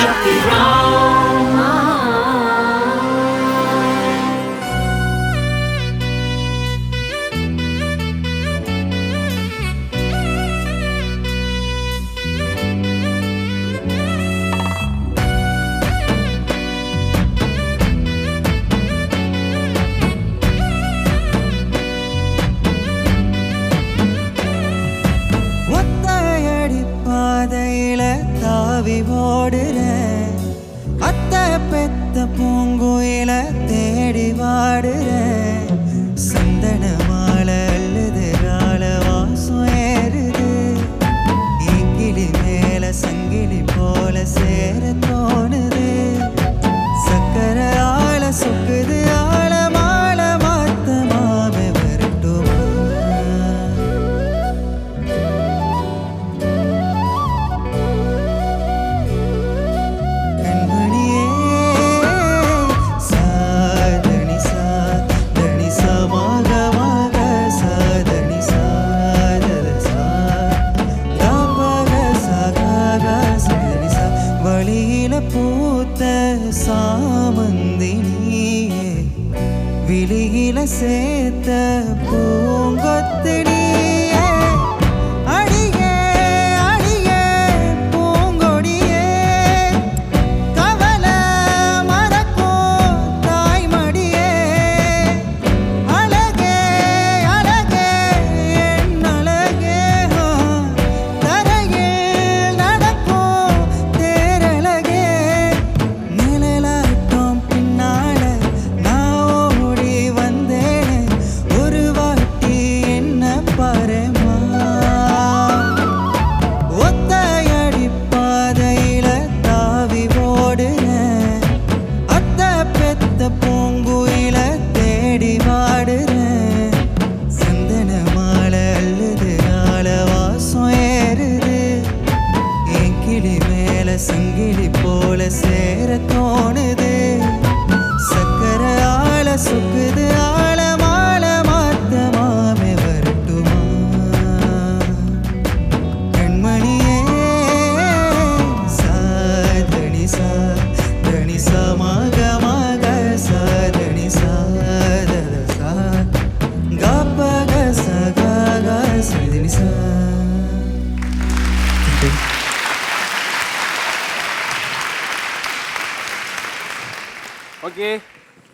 shall. தாவி ஓடுற. அத்தை பெத்த பூங்குயில தேடி வாடுற. மேல பூத்த சாமந்தினியே விழியில சேர்த்த பூங்கொத்தினியே ஓகே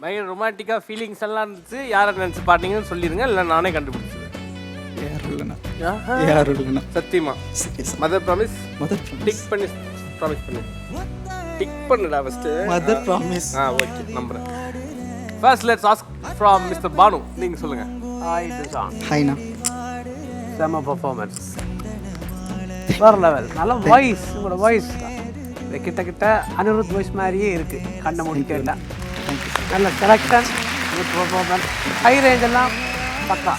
பயங்கர ரொமான்டிக்காக ஃபீலிங்ஸ் எல்லாம் இருந்துச்சு. யாரை நினச்சி பாட்டீங்கன்னு சொல்லிடுங்க இல்லை நானே கண்டுபிடிச்சிடுவேன் யாரும் இல்லைண்ணா. யாரும் இல்லைண்ணா சத்தியமா மதர் ப்ராமிஸ் மதர் டிக் பண்ணி ப்ராமிஸ் பண்ணு. டிக் பண்ணுடா ஃபஸ்ட்டு மதர் ப்ராமிஸ் ஆ ஓகே நம்புறேன். First let's ask from mister Bhanu நீங்கள் சொல்லுங்கள் ஹாய் ஹாய்ண்ணா செம பர்ஃபார்மன்ஸ் வேறு லெவல் நல்ல வாய்ஸ் உங்களோட வாய்ஸ் கிட்ட கிட்ட அனிருத் வாய்ஸ் மாதிரியே இருக்கு. கண்ணை முடிக்க இல்லை நல்ல பர்ஃபார்மன்ஸ் ஹை ரேஞ்ச் எல்லாம் பக்கா.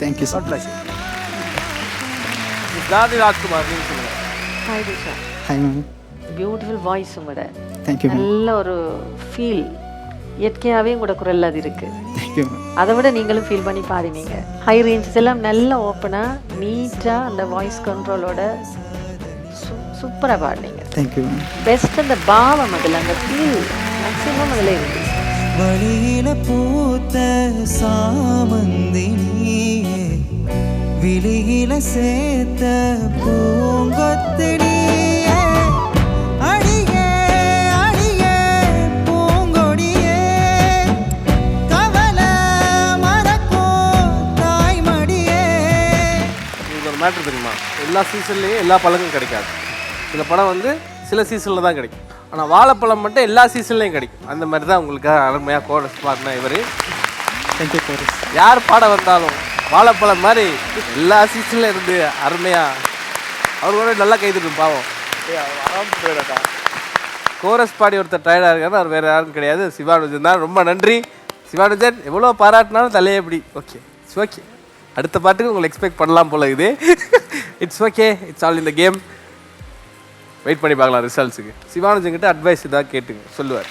Thank you sir you. தாதி Rajkumar hi Disha hi ma'am beautiful voice உங்களோட. தேங்க்யூ நல்ல ஒரு ஃபீல் இயற்கையாகவே உங்களோட குரல் அது இருக்கு. மேம் அதை விட நீங்களும் ஃபீல் பண்ணி பாடினீங்க ஹை ரேஞ்சஸ் எல்லாம் நல்ல ஓப்பனாக நீட்டாக அந்த வாய்ஸ் கண்ட்ரோலோட சூப்பராக பாடினீங்க. தேங்க்யூ பெஸ்ட் அந்த பாவம் அதில் அந்த ஃபீல் மேக்ஸிமம் அதில் இருக்கு. வழியில பூத்த சாமந்தினியே விழியில சேர்த்த பூங்கொத்தினியே மேட்ரு தெரியுமா? எல்லா சீசன்லேயும் எல்லா பழங்களும் கிடைக்காது. சில பழம் வந்து சில சீசனில் தான் கிடைக்கும். ஆனால் வாழைப்பழம் மட்டும் எல்லா சீசன்லேயும் கிடைக்கும். அந்த மாதிரி தான் உங்களுக்கு அருமையாக கோரஸ் பாடின இவர். Thank you chorus. யார் பாட வந்தாலும் வாழைப்பழம் மாதிரி எல்லா சீசன்ல இருந்து அருமையாக அவர் கூட நல்லா கைதுடும் பாவம். கோரஸ் பாடி ஒருத்தர் டயர்டாக இருக்காரு அவர் வேறு யாரும் கிடையாது. சிவானுஜன் தான். ரொம்ப நன்றி. சிவானுஜன் எவ்வளோ பாராட்டினாலும் தலையே எப்படி ஓகே இட்ஸ் ஓகே அடுத்த பாட்டுக்கு உங்களை எக்ஸ்பெக்ட் பண்ணலாம் போல இது. இட்ஸ் ஓகே இட்ஸ் ஆல் இந்த கேம் வெயிட் பண்ணி பார்க்கலாம் ரிசல்ட்ஸுக்கு சிவானுஜன் அட்வைஸ் இதாக கேட்டுங்க சொல்லுவார்.